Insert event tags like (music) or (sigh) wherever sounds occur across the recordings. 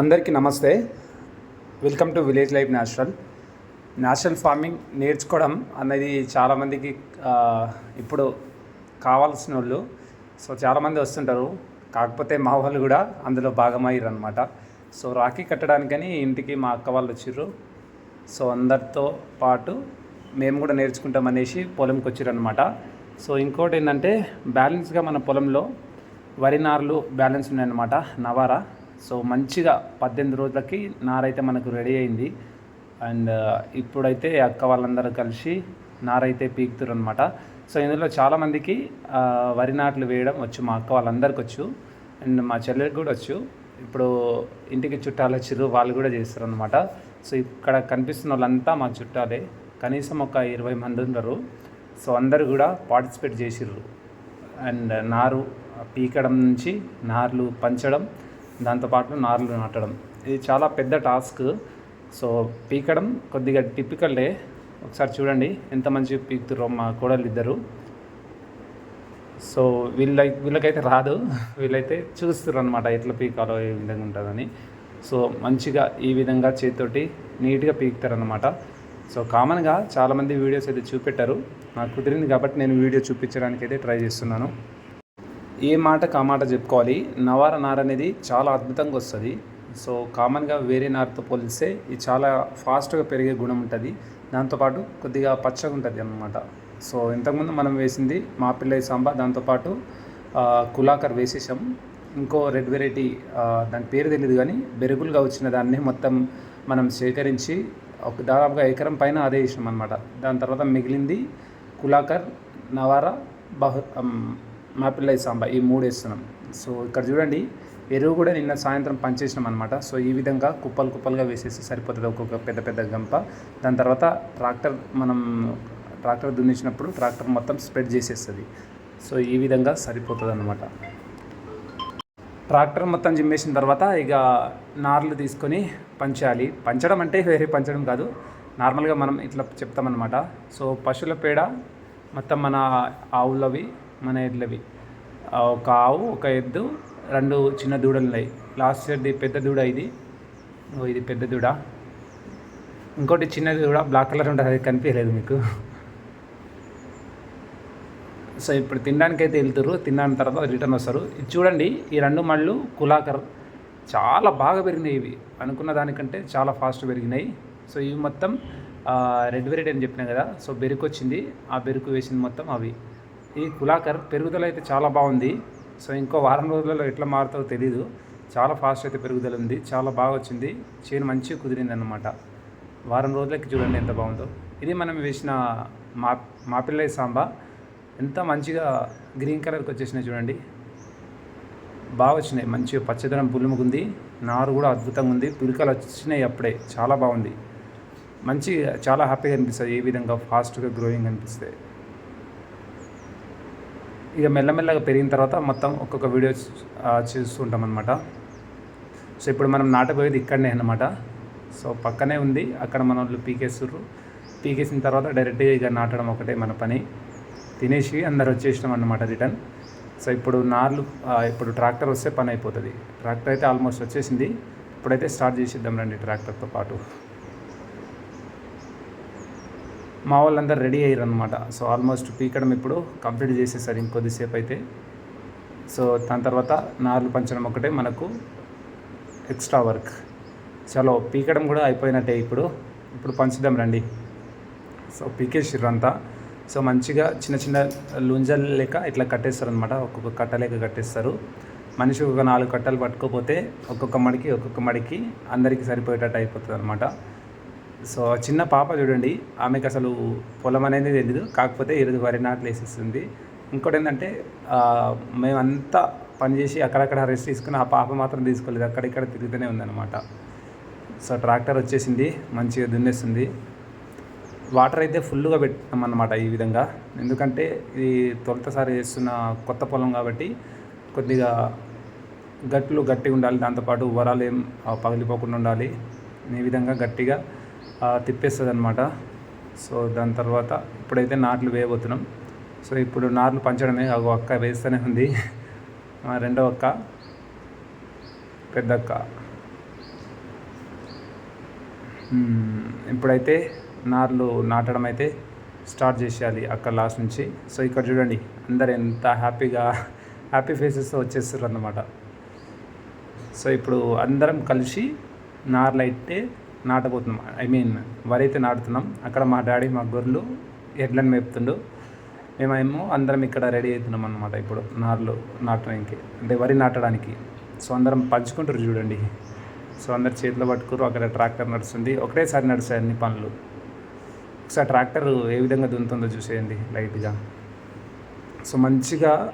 అందరికీ నమస్తే. Welcome to village life natural natural farming నేర్చుకోవడం అనేది చాలామందికి ఇప్పుడు కావాల్సిన వాళ్ళు సో చాలామంది వస్తుంటారు. కాకపోతే మా వాళ్ళు కూడా అందులో భాగమయ్యారు అనమాట సో రాఖీ కట్టడానికని ఇంటికి మా అక్క వాళ్ళు వచ్చిర్రు. సో అందరితో పాటు మేము కూడా నేర్చుకుంటాం అనేసి పొలంకి వచ్చారనమాట సో ఇంకోటి ఏంటంటే బ్యాలెన్స్గా మన పొలంలో వరి నార్లు బ్యాలెన్స్ ఉన్నాయన్నమాట. నవారా? సో మంచిగా పద్దెనిమిది రోజులకి నారైతే మనకు రెడీ అయింది. అండ్ ఇప్పుడైతే అక్క వాళ్ళందరూ కలిసి నారైతే పీకుతారు అనమాట సో ఇందులో చాలామందికి వరి నాట్లు వేయడం వచ్చు మా అక్క వాళ్ళందరికి వచ్చు అండ్ మా చెల్లెకి కూడా వచ్చు. ఇప్పుడు ఇంటికి చుట్టాలు వచ్చిర్రు వాళ్ళు కూడా చేస్తారు అనమాట సో ఇక్కడ కనిపిస్తున్న వాళ్ళంతా మా చుట్టాలే. కనీసం ఒక ఇరవై మంది ఉన్నారు సో అందరు కూడా పార్టిసిపేట్ చేసిర్రు. అండ్ నారు పీకడం నుంచి నార్లు పంచడం దాంతోపాటు నార్లు నాటడం. ఇది చాలా పెద్ద టాస్క్. సో పీకడం కొద్దిగా టిపికల్లే ఒకసారి చూడండి ఎంత మంచిగా పీకుతుర్రో మా కోడలు ఇద్దరు సో వీళ్ళ వీళ్ళకైతే రాదు. వీళ్ళైతే చూస్తారు అనమాట ఎట్లా పీకాలో ఏ విధంగా ఉంటుందని. సో మంచిగా ఈ విధంగా చేతితోటి నీట్గా పీకుతారనమాట సో కామన్గా చాలామంది వీడియోస్ అయితే చూపెట్టారు. నాకు కుదిరింది కాబట్టి నేను వీడియో చూపించడానికి అయితే ట్రై చేస్తున్నాను. ఏ మాట చెప్పుకోవాలి. నవార నార అనేది చాలా అద్భుతంగా వస్తుంది. సో కామన్గా వేరే నారతో పోలిస్తే ఇది చాలా ఫాస్ట్గా పెరిగే గుణం ఉంటుంది. దాంతోపాటు కొద్దిగా పచ్చగా ఉంటుంది అన్నమాట. సో ఇంతకుముందు మనం వేసింది మా పిల్లయి సాంబా దాంతోపాటు కులాకర్ వేసేసాం. ఇంకో రెడ్ వెరైటీ దాని పేరు తెలియదు కానీ బెరుగులుగా వచ్చిన దాన్ని మొత్తం మనం సేకరించి ఒక దాదాపుగా ఎకరం పైన అదే వేసాం అనమాట దాని తర్వాత మిగిలింది కులాకర్ నవారా బహు మా పిల్లయి సాంబా ఈ మూడు వేస్తున్నాం. సో ఇక్కడ చూడండి ఎరువు కూడా నిన్న సాయంత్రం పనిచేసినాం అనమాట సో ఈ విధంగా కుప్పలు కుప్పలుగా వేసేసి సరిపోతుంది. ఒక్కొక్క పెద్ద పెద్ద గంప. దాని తర్వాత ట్రాక్టర్ మనం ట్రాక్టర్ దున్నించినప్పుడు ట్రాక్టర్ మొత్తం స్ప్రెడ్ చేసేస్తుంది. సో ఈ విధంగా సరిపోతుంది అనమాట ట్రాక్టర్ మొత్తం జిమ్మేసిన తర్వాత ఇక నార్లు తీసుకొని పంచాలి. పంచడం అంటే వేరే పంచడం కాదు. నార్మల్గా మనం ఇట్లా చెప్తామన్నమాట. సో పశువుల పేడ మొత్తం మన ఆవులవి మన ఎడ్లవి. ఒక ఆవు ఒక ఎద్దు రెండు చిన్న దూడలు ఉన్నాయి లాస్ట్ ఇయర్ది పెద్ద దూడ ఇది. ఓ ఇది పెద్ద దూడ. ఇంకోటి చిన్నది కూడా బ్లాక్ కలర్ ఉంటుంది అది కనిపించలేదు మీకు. సో ఇప్పుడు తినడానికి అయితే వెళ్తారు తిన్న తర్వాత రిటర్న్ వస్తారు. ఇది చూడండి ఈ రెండు మళ్ళు కులాకర్. చాలా బాగా పెరిగినాయి ఇవి. అనుకున్న దానికంటే చాలా ఫాస్ట్ పెరిగినాయి. సో ఇవి మొత్తం రెడ్ వెరైటీ అని చెప్పినా కదా. సో బెరుకు వచ్చింది ఆ బెరుకు వేసింది మొత్తం అవి. ఈ కులాకర్ పెరుగుదల అయితే చాలా బాగుంది. సో ఇంకో వారం రోజులలో ఎట్లా మారుతావో తెలీదు. చాలా ఫాస్ట్ అయితే పెరుగుదల ఉంది. చాలా బాగా వచ్చింది. చేను మంచిగా కుదిరింది అన్నమాట వారం రోజులకి చూడండి ఎంత బాగుందో. ఇది మనం వేసిన మా మా సాంబా. ఎంత మంచిగా గ్రీన్ కలర్కి వచ్చేసినాయి చూడండి. బాగా వచ్చినాయి. మంచిగా పచ్చదనం పులుముకుంది. నారు కూడా అద్భుతంగా ఉంది. పిలకలు వచ్చినాయి అప్పుడే. చాలా బాగుంది. మంచి చాలా హ్యాపీగా అనిపిస్తుంది ఏ విధంగా ఫాస్ట్గా గ్రోయింగ్ అనిపిస్తాయి ఇక మెల్లమెల్లగా పెరిగిన తర్వాత మొత్తం ఒక్కొక్క వీడియో చూస్తుంటాం అనమాట సో ఇప్పుడు మనం నాటపోయేది ఇక్కడనే అనమాట సో పక్కనే ఉంది. అక్కడ మన వాళ్ళు పీకేస్తుర్రు. పీకేసిన తర్వాత డైరెక్ట్గా ఇక నాటడం ఒకటే మన పని. తినేసి అందరు వచ్చేసినాం అన్నమాట రిటర్న్. సో ఇప్పుడు నార్లు ఇప్పుడు ట్రాక్టర్ వస్తే పని అయిపోతుంది. ట్రాక్టర్ అయితే ఆల్మోస్ట్ వచ్చేసింది. ఇప్పుడైతే స్టార్ట్ చేసేద్దాం రండి ట్రాక్టర్తో పాటు. మా వాళ్ళందరూ రెడీ అయ్యారు అనమాట సో ఆల్మోస్ట్ పీకడం ఇప్పుడు కంప్లీట్ చేసేసారు ఇంకొద్దిసేపు అయితే. సో దాని తర్వాత నార్లు పంచడం ఒకటే మనకు ఎక్స్ట్రా వర్క్. చలో పీకడం కూడా అయిపోయినట్టే ఇప్పుడు. ఇప్పుడు పంచుదాం రండి. సో పీకేసిర్రు అంతా. సో మంచిగా చిన్న చిన్న లుంజల్ లెక్క ఇట్లా కట్టేస్తారు అనమాట ఒక్కొక్క కట్ట లెక్క కట్టేస్తారు. మనిషి ఒక నాలుగు కట్టలు పట్టుకోపోతే ఒక్కొక్క మడికి ఒక్కొక్క మడికి అందరికీ సరిపోయేటట్టు అయిపోతుంది అనమాట సో చిన్న పాప చూడండి. ఆమెకు అసలు పొలం అనేది తెలియదు కాకపోతే ఈరోజు వరి నాట్లు వేసేస్తుంది ఇంకోటి ఏంటంటే మేమంతా పనిచేసి అక్కడక్కడ రెస్ట్ తీసుకుని ఆ పాప మాత్రం తీసుకోలేదు. అక్కడిక్కడ తిరుగుతూనే ఉందన్నమాట. సో ట్రాక్టర్ వచ్చేసింది. మంచిగా దున్నేస్తుంది. వాటర్ అయితే ఫుల్గా పెట్టాం అన్నమాట ఈ విధంగా. ఎందుకంటే ఇది తొలతసారి చేస్తున్న కొత్త పొలం కాబట్టి కొద్దిగా గట్లు గట్టిగా ఉండాలి. దాంతోపాటు వరాలు ఏం పగిలిపోకుండా ఉండాలి. ఈ విధంగా గట్టిగా తిప్పేస్తుంది అనమాట సో దాని తర్వాత ఇప్పుడైతే నాట్లు వేయబోతున్నాం. సో ఇప్పుడు నార్లు పంచడమే ఒక అక్క వేస్తూనే ఉంది. (laughs) రెండో అక్క పెద్ద అక్క ఇప్పుడైతే నార్లు నాటడం అయితే స్టార్ట్ చేసేయాలి అక్కడ లాస్ట్ నుంచి. సో ఇక్కడ చూడండి అందరు ఎంత హ్యాపీగా హ్యాపీ ఫేసెస్తో వచ్చేస్తారు అన్నమాట. సో ఇప్పుడు అందరం కలిసి నార్లు అయితే నాటబోతున్నాం. ఐ మీన్ వరి అయితే నాటుతున్నాం. అక్కడ మా డాడీ మా గొర్రెలు ఎడ్లను మేపుతుండు. మేమేమో అందరం ఇక్కడ రెడీ అవుతున్నాం అనమాట ఇప్పుడు నార్లు నాటడానికి. అంటే వరి నాటడానికి. సో అందరం పంచుకుంటారు చూడండి. సో అందరు చేతిలో పట్టుకురు అక్కడ ట్రాక్టర్ నడుస్తుంది. ఒకటేసారి నడుస్తాయి అన్ని పనులు. ఒకసారి ట్రాక్టర్ ఏ విధంగా దున్నుతుందో చూసేయండి లైట్గా. సో మంచిగా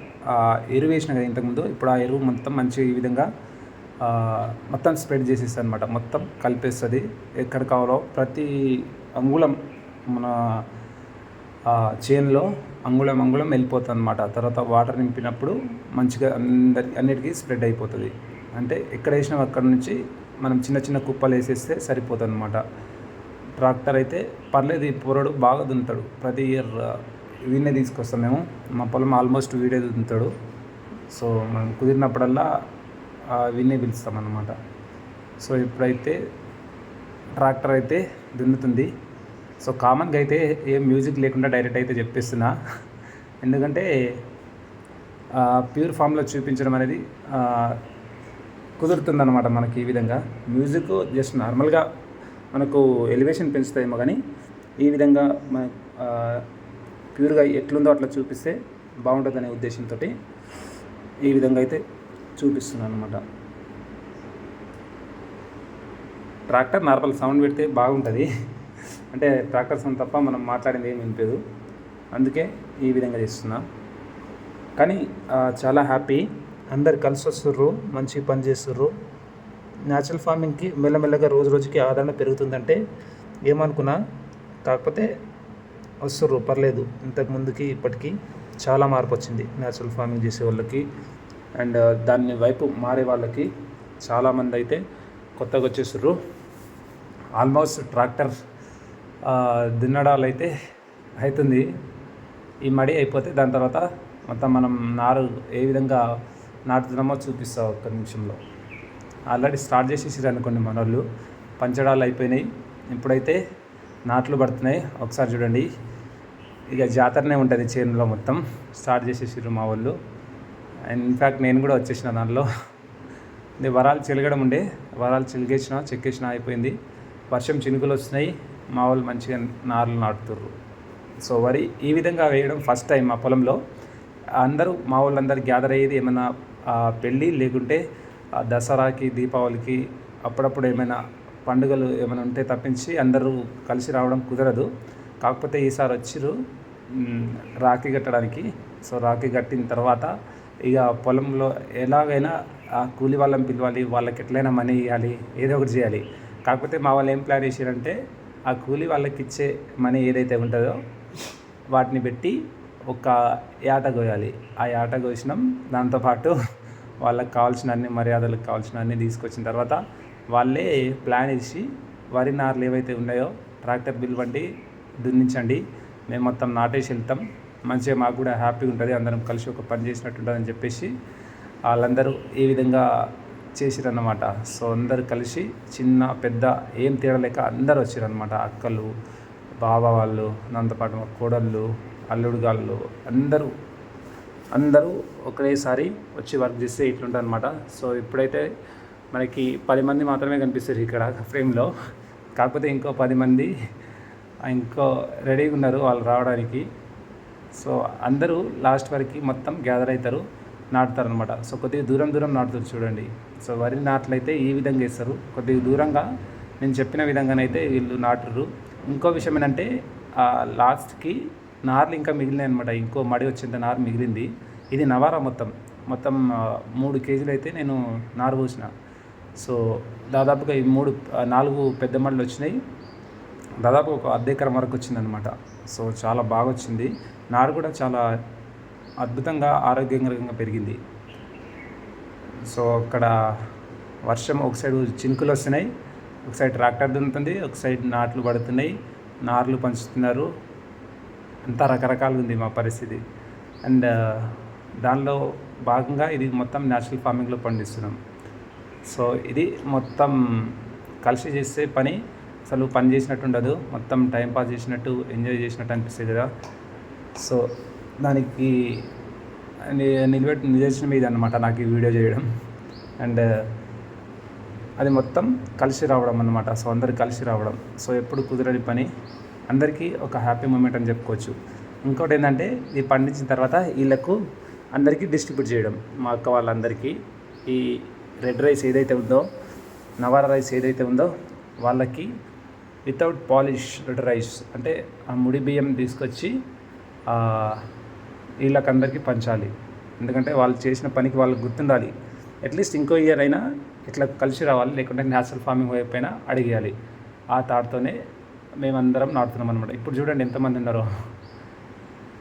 ఎరువు వేసిన కదా ఇంతకుముందు. ఇప్పుడు ఆ ఎరువు మొత్తం మంచిగా ఈ విధంగా మొత్తం స్ప్రెడ్ చేసేస్తుంది అనమాట మొత్తం కలిపేస్తుంది. ఎక్కడ కావాలో ప్రతి అంగుళం మన చేన్లో చేనులో అంగుళం అంగుళం వెళ్ళిపోతుంది అనమాట తర్వాత వాటర్ నింపినప్పుడు మంచిగా అందరి అన్నిటికీ స్ప్రెడ్ అయిపోతుంది. అంటే ఎక్కడ వేసినా అక్కడ నుంచి మనం చిన్న చిన్న కుప్పలు వేసేస్తే సరిపోతుంది అనమాట ట్రాక్టర్ అయితే పర్లేదు ఈ పొరడు బాగా దున్నుతాడు. ప్రతి ఇయర్ వీడినే తీసుకొస్తాం మేము. మా పొలం ఆల్మోస్ట్ వీడే దున్నుతాడు. సో మనం కుదిరినప్పుడల్లా విన్నే వీడినే పిలుస్తాం అన్నమాట సో ఇప్పుడైతే ట్రాక్టర్ అయితే దున్నుతుంది. సో కామన్గా అయితే ఏం మ్యూజిక్ లేకుండా డైరెక్ట్ అయితే చెప్పేస్తున్నా. ఎందుకంటే ప్యూర్ ఫామ్లో చూపించడం అనేది కుదురుతుందన్నమాట మనకి ఈ విధంగా. మ్యూజిక్ జస్ట్ నార్మల్గా మనకు ఎలివేషన్ పెంచుతాయేమో కానీ ఈ విధంగా మన ప్యూర్గా ఎట్లుందో అట్లా చూపిస్తే బాగుంటుందనే ఉద్దేశంతో ఈ విధంగా అయితే చూపిస్తున్నాను అనమాట ట్రాక్టర్ నార్మల్ సౌండ్ పెడితే బాగుంటుంది. అంటే ట్రాక్టర్ సౌండ్ తప్ప మనం మాట్లాడింది ఏమి వినిపించదు అందుకే ఈ విధంగా చేస్తున్నా. కానీ చాలా హ్యాపీ. అందరు కలిసి వస్తుర్రు మంచి పని చేస్తుర్రు. న్యాచురల్ ఫార్మింగ్కి మెల్లమెల్లగా రోజు రోజుకి ఆదరణ పెరుగుతుందంటే ఏమనుకున్నా కాకపోతే వస్తుర్రు పర్లేదు. ఇంతకు ముందుకి ఇప్పటికీ చాలా మార్పు వచ్చింది. న్యాచురల్ ఫార్మింగ్ చేసే వాళ్ళకి. అండ్ uh, దాని వైపు మారే వాళ్ళకి చాలామంది అయితే కొత్తగా వచ్చేసారు ఆల్మోస్ట్ ట్రాక్టర్ దున్నడాలు అయితే అవుతుంది ఈ మడి అయిపోతే దాని తర్వాత మొత్తం మనం నారు ఏ విధంగా నాటుతున్నామో చూపిస్తా ఒక్క నిమిషంలో. ఆల్రెడీ స్టార్ట్ చేసేసారు అనుకోండి మన వాళ్ళు పంచడాలు అయిపోయినాయి. ఇప్పుడైతే నాట్లు పడుతున్నాయి. ఒకసారి చూడండి. ఇక జాతరనే ఉంటుంది చేనులో మొత్తం. స్టార్ట్ చేసేసారు మా వాళ్ళు. అండ్ ఇన్ఫ్యాక్ట్ నేను కూడా వచ్చేసిన దానిలో. ఇది వరాలు చిలగడం ఉండే. వరాలు చిలిగేసిన చెక్కేసిన అయిపోయింది. వర్షం చినుకులు వస్తున్నాయి. మా వాళ్ళు మంచిగా నార్లు నాటుతుర్రు. సో వరి ఈ విధంగా వేయడం ఫస్ట్ టైం మా పొలంలో. అందరూ మా వాళ్ళందరూ గ్యాదర్ అయ్యేది ఏమైనా పెళ్ళి లేకుంటే దసరాకి దీపావళికి అప్పుడప్పుడు ఏమైనా పండుగలు ఏమైనా ఉంటే తప్పించి అందరూ కలిసి రావడం కుదరదు. కాకపోతే ఈసారి వచ్చిర్రు రాఖీ కట్టడానికి. సో రాఖీ కట్టిన తర్వాత ఇక పొలంలో ఎలాగైనా ఆ కూలి వాళ్ళని పిలవాలి వాళ్ళకి ఎట్లయినా మనీ ఇవ్వాలి ఏదో ఒకటి చేయాలి. కాకపోతే మా వాళ్ళు ఏం ప్లాన్ చేశారంటే ఆ కూలి వాళ్ళకి ఇచ్చే మనీ ఏదైతే ఉంటుందో వాటిని పెట్టి ఒక యాట కోయాలి. ఆ యాట కోసినాం. దాంతోపాటు వాళ్ళకి కావాల్సిన అన్ని మర్యాదలకు కావాల్సిన అన్ని తీసుకొచ్చిన తర్వాత వాళ్ళే ప్లాన్ ఇచ్చి వరి నార్లు ఏవైతే ఉన్నాయో ట్రాక్టర్ బిల్ వంటి దున్నించండి. మేము మొత్తం నాటేసి వెళ్తాం. మంచిగా మాకు కూడా హ్యాపీగా ఉంటుంది. అందరం కలిసి ఒక పని చేసినట్టు ఉంటుందని చెప్పేసి వాళ్ళందరూ ఈ విధంగా చేసిరన్నమాట. సో అందరు కలిసి చిన్న పెద్ద ఏం తేడా లేక అందరు వచ్చారనమాట అక్కలు బావ వాళ్ళు దాంతోపాటు మా కోడళ్ళు అల్లుడు గాళ్ళు అందరూ అందరూ ఒకేసారి వచ్చి వర్క్ చేస్తే ఇట్లుంటుంది అనమాట సో ఇప్పుడైతే మనకి పది మంది మాత్రమే కనిపిస్తారు ఇక్కడ ఫ్రేమ్లో. కాకపోతే ఇంకో పది మంది ఇంకో రెడీగా ఉన్నారు వాళ్ళు రావడానికి. సో అందరూ లాస్ట్ వరకు మొత్తం గ్యాదర్ అవుతారు నాటుతారు అనమాట సో కొద్దిగా దూరం దూరం నాటుతారు చూడండి. సో వరి నాట్లయితే ఈ విధంగా వేస్తారు. కొద్దిగా దూరంగా నేను చెప్పిన విధంగానైతే వీళ్ళు నాటుర్రు. ఇంకో విషయం ఏంటంటే లాస్ట్కి నార్లు ఇంకా మిగిలినాయి అనమాట ఇంకో మడి వచ్చేంత నారు మిగిలింది. ఇది నవారా మొత్తం. మొత్తం మూడు కేజీలు అయితే నేను నారు పోసిన. సో దాదాపుగా ఈ మూడు నాలుగు పెద్ద మడులు వచ్చినాయి. దాదాపు ఒక అర్ధ ఎకరం వరకు వచ్చిందనమాట సో చాలా బాగా వచ్చింది. నారు కూడా చాలా అద్భుతంగా ఆరోగ్యకరంగా పెరిగింది. సో అక్కడ వర్షం ఒక సైడ్ చినుకులు వస్తున్నాయి ఒక సైడ్ ట్రాక్టర్ దున్నుతుంది ఒక సైడ్ నాట్లు పడుతున్నాయి నార్లు పంచుతున్నారు. అంతా రకరకాలుగా ఉంది మా పరిస్థితి. అండ్ దానిలో భాగంగా ఇది మొత్తం న్యాచురల్ ఫార్మింగ్లో పండిస్తున్నాం. సో ఇది మొత్తం కలిసి చేసే పని అసలు పని చేసినట్టు ఉండదు మొత్తం టైం పాస్ చేసినట్టు ఎంజాయ్ చేసినట్టు అనిపిస్తుంది కదా. సో దానికి నిలబెట్టి నిదర్శనం ఇది అనమాట నాకు ఈ వీడియో చేయడం. అండ్ అది మొత్తం కలిసి రావడం అన్నమాట. సో అందరు కలిసి రావడం. సో ఎప్పుడు కుదరని పని. అందరికీ ఒక హ్యాపీ మూమెంట్ అని చెప్పుకోవచ్చు. ఇంకోటి ఏంటంటే ఇది పండించిన తర్వాత వీళ్ళకు అందరికీ డిస్ట్రిబ్యూట్ చేయడం. మా అక్క వాళ్ళందరికీ ఈ రెడ్ రైస్ ఏదైతే ఉందో నవార రైస్ ఏదైతే ఉందో వాళ్ళకి వితౌట్ పాలిష్ రెడ్ రైస్ అంటే ఆ ముడి బియ్యం తీసుకొచ్చి వీళ్ళకందరికీ పంచాలి. ఎందుకంటే వాళ్ళు చేసిన పనికి వాళ్ళకి గుర్తుండాలి. అట్లీస్ట్ ఇంకో ఇయర్ అయినా ఇట్లా కలిసి రావాలి. లేకుంటే న్యాచురల్ ఫార్మింగ్ వైపు అయినా అడిగేయాలి. ఆ తాటతోనే మేమందరం నాటుతున్నాం అనమాట ఇప్పుడు చూడండి ఎంతమంది ఉన్నారో.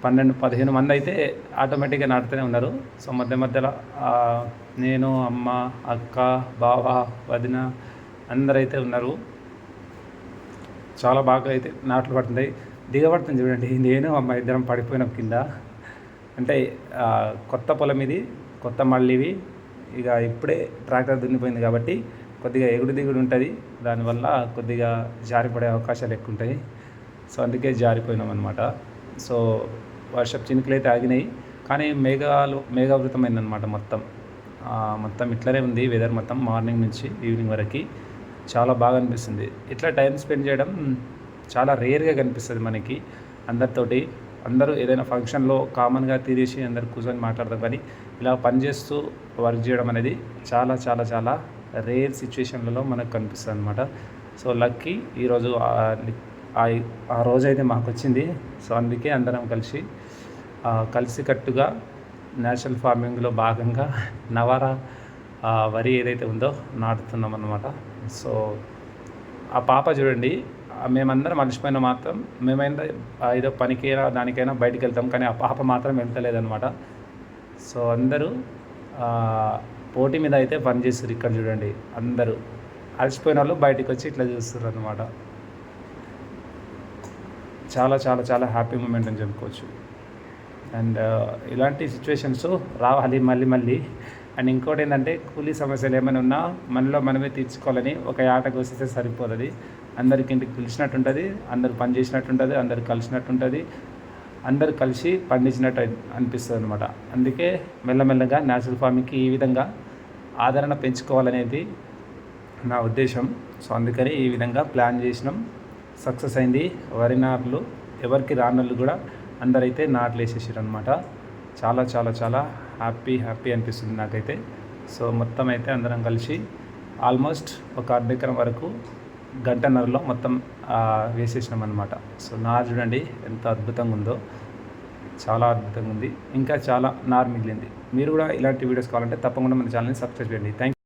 పన్నెండు పదిహేను మంది అయితే ఆటోమేటిక్గా నాటుతూనే ఉన్నారు. సో మధ్య మధ్యలో నేను అమ్మ అక్క బావ వదిన అందరైతే ఉన్నారు. చాలా బాగా అయితే నాట్లు పడుతున్నాయి. దిగబడుతుంది చూడండి. నేను అమ్మ ఇద్దరం పడిపోయినాం కింద. అంటే కొత్త పొలం ఇది కొత్త మళ్ళీవి ఇక ఇప్పుడే ట్రాక్టర్ దున్నిపోయింది కాబట్టి కొద్దిగా ఎగుడు దిగుడు ఉంటుంది. దానివల్ల కొద్దిగా జారిపడే అవకాశాలు ఎక్కువ ఉంటాయి. సో అందుకే జారిపోయినాం అనమాట సో వర్షపు చినుకులు అయితే ఆగినాయి. కానీ మేఘాలు మేఘావృతమైందనమాట మొత్తం. మొత్తం ఇట్లనే ఉంది వెదర్ మొత్తం మార్నింగ్ నుంచి ఈవినింగ్ వరకు. చాలా బాగా అనిపిస్తుంది. ఇట్లా టైం స్పెండ్ చేయడం చాలా రేర్గా కనిపిస్తుంది మనకి అందరితోటి. అందరూ ఏదైనా ఫంక్షన్లో కామన్గా తీరేసి అందరు కూర్చొని మాట్లాడతాం కానీ ఇలా పనిచేస్తూ వర్క్ చేయడం అనేది చాలా చాలా చాలా రేర్ సిచ్యువేషన్లలో మనకు కనిపిస్తుంది అనమాట సో లక్కీ ఈరోజు ఆ- ఆ- రోజు అయితే మాకు వచ్చింది సో అందుకే అందరం కలిసి కలిసికట్టుగా నేషనల్ ఫార్మింగ్లో భాగంగా నవారా వరి ఏదైతే ఉందో నాటుతున్నాం అన్నమాట సో ఆ పాప చూడండి. మేమందరం మర్చిపోయిన మాత్రం మేమైనా ఏదో పనికైనా దానికైనా బయటికి వెళ్తాం కానీ ఆ పాప మాత్రం వెళ్తలేదనమాట సో అందరూ పోటీ మీద అయితే పని చేస్తారు ఇక్కడ చూడండి అందరూ. అలసిపోయిన వాళ్ళు బయటికి వచ్చి ఇట్లా చూస్తారు అనమాట చాలా చాలా చాలా హ్యాపీ మూమెంట్ అని చెప్పుకోవచ్చు. అండ్ ఇలాంటి సిచ్యువేషన్స్ రావాలి మళ్ళీ మళ్ళీ. అండ్ ఇంకోటి ఏంటంటే కూలీ సమస్యలు ఏమైనా ఉన్నా మనలో మనమే తీర్చుకోవాలని ఒక ఆటకు వస్తే సరిపోతుంది అందరికి ఇంటికి పిలిచినట్టు ఉంటుంది అందరు పని చేసినట్టు ఉంటుంది అందరు కలిసినట్టు ఉంటుంది అందరు కలిసి పండించినట్టు అనిపిస్తుంది అనమాట అందుకే మెల్లమెల్లగా న్యాచురల్ ఫార్మింగ్కి ఈ విధంగా ఆదరణ పెంచుకోవాలనేది నా ఉద్దేశం. సో అందుకని ఈ విధంగా ప్లాన్ చేసినాం. సక్సెస్ అయింది. వరి నార్లు ఎవరికి రానోళ్ళు కూడా అందరైతే నాట్లు వేసేసారు అనమాట చాలా చాలా చాలా హ్యాపీ హ్యాపీ అనిపిస్తుంది నాకైతే. సో మొత్తం అయితే అందరం కలిసి ఆల్మోస్ట్ ఒక అర్ధ ఎకరం వరకు గంటన్నరలో మొత్తం వేసేసినాం అనమాట సో నార్ చూడండి ఎంత అద్భుతంగా ఉందో చాలా అద్భుతంగా ఉంది ఇంకా చాలా నార్ మిగిలింది. మీరు కూడా ఇలాంటి వీడియోస్ కావాలంటే తప్పకుండా మన ఛానల్ని సబ్స్క్రైబ్ చేయండి. థ్యాంక్